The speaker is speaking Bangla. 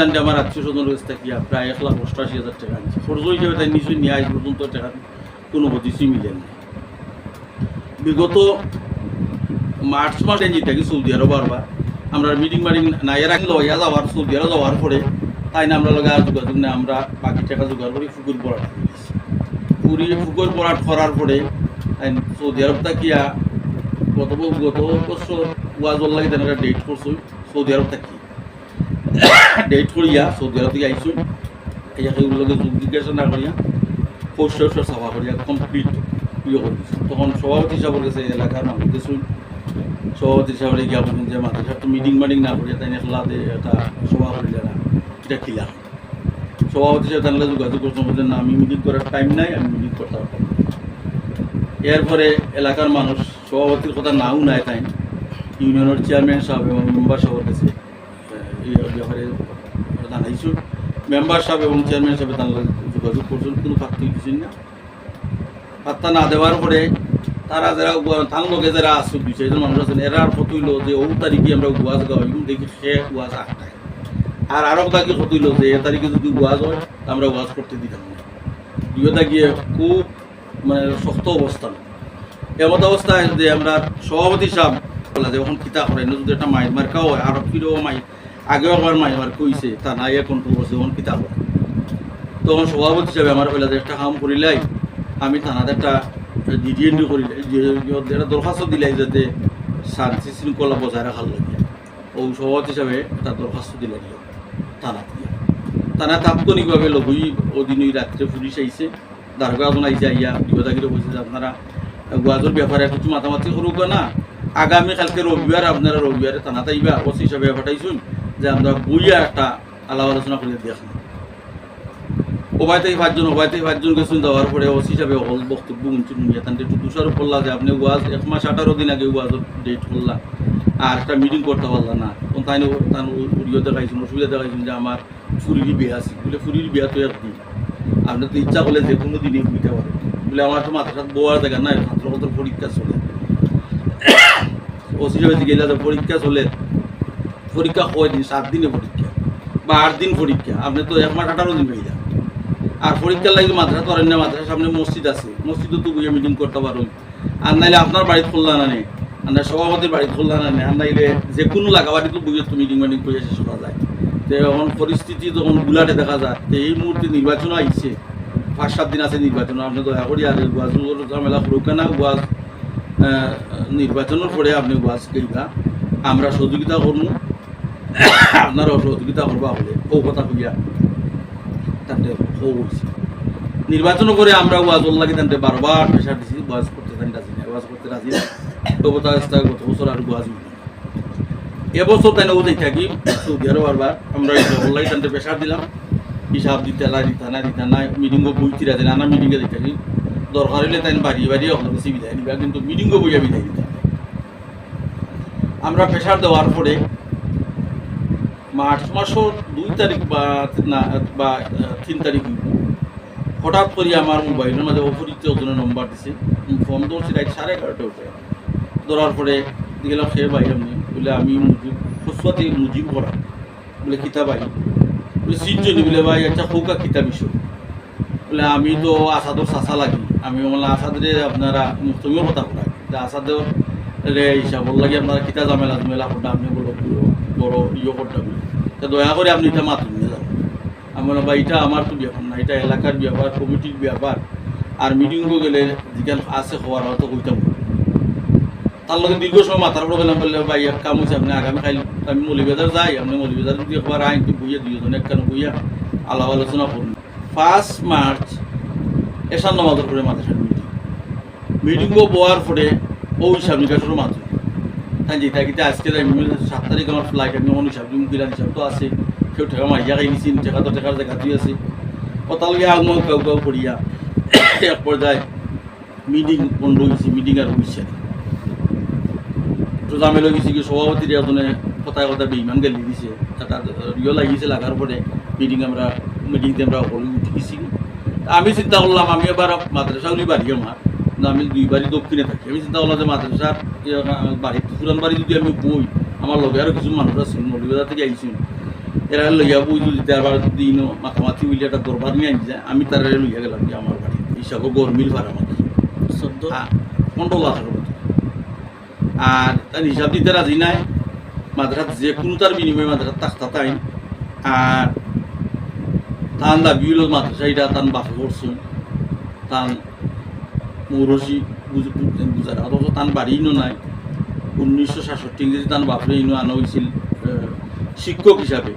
তান আমার আত্মীয় স্বজন রয়েছে থাকিয়া প্রায় এক লাখ অষ্টাশি হাজার টাকা আনছে। খরচ হিসেবে তাই নিশ্চয়ই নিয়ে আজ পর্যন্ত টাকা কোনো হদিসই মিলেন না। বিগত মার্চ মাসে যেটাকে সৌদি আরব আরবার আমরা মিটিং মাটিং না, এর আগে লইয়া যাওয়ার, সৌদি আরব যাওয়ার পরে তাই না আমরা লগে যোগাযোগ নেই, আমরা বাকি টাকা জোগাড় করি, ফুকুর পড়াট পুরি ফুকুর পড়াট করার পরে তাই সৌদি আরব থাকিয়া গত গত বছর ওয়াজর লাগে তেনেকুৱা ডেট করছ সৌদি আরব থাকি ডেট করিয়া সৌদি আরব থেকে সেইগুলোকে যোগ জিজ্ঞাসা করিয়া চাফা করিয়া কমপ্লিট ইয়ে তখন সভাপতি হিসাবে গেছে এলাকার গেছো সভাপতি গিয়া বলুন যে সাহেব মিটিং মাটিং না করিয়া তাই একলাতে একটা সভা করিলে না এটা খিলা। সভাপতি সাহেব তাহলে যোগাযোগ করছ বলছেন না, আমি মিটিং করার টাইম নাই, আমি মিটিং করতে পারতাম। এরপরে এলাকার মানুষ সভাপতির কথা নাও নাই তাই ইউনিয়নের চেয়ারম্যান সাহেব এবং মেম্বার সাহেবের কাছে এই ব্যাপারে জানাইছো মেম্বার সাহেব এবং চেয়ারম্যান সাহেব তার যোগাযোগ করছেন, কোনো পাত্তা দিচ্ছেন না পাত্তা না দেওয়ার পরে তারা যারা তার লগে যারা আছে, দুই চারজন মানুষ আছেন, এরা আর কতইল যে ও তারিখে আমরা গুয়াজ গাওয়াইম, দেখি সে গুয়াজ আটটায়। আর আরও তাকে কতইল যে এ তারিখে যদি গুয়াজ হয় আমরা ওয়াজ করতে দিতাম না। দুইটা গিয়ে খুব মানে শক্ত অবস্থান এমত অবস্থায় যে আমরা সভাপতি সাহেব বলা যে এখন কিতা করে যদি একটা মাইর মার্কাও হয় আর ফিরেও মাই আগেও একবার মাইর মার কইছে, তা নাই তখন সভাপতি হিসাবে আমার একটা কাম করিলাই, আমি একটা ডিডিএনডি করি একটা দরখাস্ত দিলাই যাতে শান্তি শৃঙ্খলা বজায় রাখার লাগে। ও সভাপতি হিসাবে দরখাস্ত দিলাই থানা তারা তাৎক্ষণিকভাবে লঘুই ওদিনই রাত্রে পুলিশ আইছে, দারোগা এখন আইসে আইয়া বিপদাগিরি বলছে আপনারা গুয়াজোর ব্যাপারে কিছু মাতামাতি করুক না। আগামী কালকে রবিবার আপনারা রবিবারে থানা তাইবা ওসি হিসাবে পাঠাইছুন যে আমরা বইয়া একটা আলাপ আলোচনা করে দেখুন ওবাই থেকে পাঁচজন ওবাই থেকে পাঁচজন গেছেন, যাওয়ার পরে ওসি হিসাবে হল বক্তব্য নিয়ে তান্তে একটু দোষারোপ করলা যে আপনি ওয়াজ এক মাস আঠারো দিন আগে ওয়াজের ডেট করলা। আর একটা মিটিং করতে পারলাম না। তখন তাই তার উড়িয়ে দেখাইছেন, অসুবিধা দেখাইছেন যে আমার ফুরির বিয়ে আছে। বলে, ফুরির বিয়া তো একদিন আপনি তো ইচ্ছা করলে যে কোনো দিনই বুঝতে পারেন বলে, আমার তো মাথা সাথে বোয়ার দেখা না ছাত্র কত পরীক্ষা চলে। ওসি হিসেবে গেলে পরীক্ষা চলে? পরীক্ষা কয় দিন সাত দিনে পরীক্ষা, বা আট দিন পরীক্ষা, আপনি তো এক মাস আঠারো দিন হয়ে যান আর পরীক্ষার লাগে মাদ্রাসা করেন না, মাদ্রাসার সামনে মসজিদ আছে, মসজিদও তো বুঝে মিটিং করতে পারুন। আর নাইলে আপনার বাড়িতে খুললা না নেই আর না সভাপতির বাড়িতে খুললা না নেই আর নাইলে যে কোনো লাগা বাড়িতে বুঝে তো মিটিং মিটিং করে শেষ করা যায়। তো এখন পরিস্থিতি যখন গুলাটে দেখা যায়, তো এই মুহূর্তে নির্বাচন আইছে। পাঁচ, সাত দিন আছে নির্বাচন, আপনি দয়া করি আর গুয়াজ ঝামেলা করুক না, গুয়াজ নির্বাচনের পরে আপনি গুয়াজ গেইবা আমরা সহযোগিতা করব। আপনারাও সহযোগিতা করবা বলে ও কথা কইয়া নির্বাচন করে আমরা লাগে তান্তে বারবার প্রেশার দিছি, ওয়াজ করতে রাজি না ওয়াজ করতে রাজি না গত বছর আর ওয়াজ এবছর তাই না ওদের থাকি সৌদি আরব বারবার আমরা লাগে তান্তে প্রেশার দিলাম। হিসাব দিতে না দিতে না দিতে না মিটিংও বইতে রাজি নানা মিটিংয়ে দিতে দরকার হলে তাই বাড়িয়ে বাড়িয়ে ওখানে বেশি বিদায় নিবা, কিন্তু মিটিংও বইয়া বিদায় দিতে আমরা প্রেশার দেওয়ার পরে মার্চ মাসের দুই তারিখ বা বা তিন তারিখ হঠাৎ করে আমার মোবাইলের মাঝে অপরিচিত একজনের নম্বর দিছে। ফোন ধরছি, রাত সাড়ে এগারোটা উঠে। ধরার পরে গেলাম সে ভাই আমি বলে, আমি মুজিব খুসওয়াতে মুজিব পড়া বলে কিতাব আই বলে সিটজনী বলে, ভাই আচ্ছা খৌকা কিতাব বিষয়? বলে, আমি তো আসাদর চাচা লাগি। আমি বলে আসাদরে আপনারা তুমিও কথা বলা, আসাদর রে হিসাব লাগে আপনারা কিতা জামেলা জামেলা করতে আপনি বলো, বড় ইয়ে করতে তা দয়া করে আপনি এটা মাতুন নিয়ে যান। আমি বললাম ভাই এটা আমার তো ব্যাপার না, এটা এলাকার ব্যাপার, কমিটির ব্যাপার। আর মিটিংও গেলে যেখানে আছে হওয়ার হয়তো কইতাম। তার লগে দীর্ঘ সময় মাথার উপর গেলাম বললে ভাই, এক কাম হয়েছে আপনি আগামী খাইল আমি মলিবাজার যাই, আপনি মলিবাজার যদি একবার আইন তো বইয়া দুইজন একখানে বইয়া আলাপ আলোচনা করুন। ফার্স্ট মার্চ এসান নামাজের পরে মাদ্রাসার মিটিং মিটিংও বোয়ার পরে ওই হিসাব মাত্র। তাই কিন্তু আজকে সাত তারিখ আমার ফ্লাইট আমি অন্য হিসাব দিম কিলান হিসাব তো আছে। কেউ ঠেকা মারিয়া খাই নিছি ঠেকা তো ঠেকার জায়গা তুই আছে। কতালগে আগমন কাউ কাউ করিয়া এক পর্যায়ে মিটিং বন্ধ হয়েছে মিটিং আর হইছে না। তো জামেল গেছি কি সভাপতির এজনে কথায় কথা বেইমান গেলি দিছে। রিও লাগিয়েছে লাগার পরে মিটিং আমরা মিটিংতে আমরা হলে উঠে আমি চিন্তা করলাম, আমি এবার মাদ্রাসাগুলি বাড়ি আমার না আমি দুই বাড়ি দক্ষিণে থাকি। আমি চিন্তা করলাম যে মাদ্রাসার বাড়ি পুরান বাড়ি যদি আমি বই আমার লগে আরও কিছু মানুষ আছে মলিবাজার থেকে আইছি এরা লইয়া বুঝু দিতে আবার দিন মাথামাথি উইলে একটা দরবার নিয়ে আনছে আমি তারা লইয়া গেলাম যে আমার বাড়ি। ইসাগো গরমিল ভাড়া মাথি চোদ্দ? পনেরো লাখ। আর তার হিসাব দিতে রাজি নাই। মাদ্রাসাত যে কোনো তার বিনিময়ে মাদ্রাসাত তাক্তা তাই আর তান দাবি হইল মাদ্রাসা এটা তান বাপে করছুন তান মৌরসি বুঝার অথচ তান বাড়ি ইনো নাই। উনিশশো সাতষট্টি ইংরেজি তান বাপরে ইনো আনা হয়েছিল শিক্ষক হিসাবে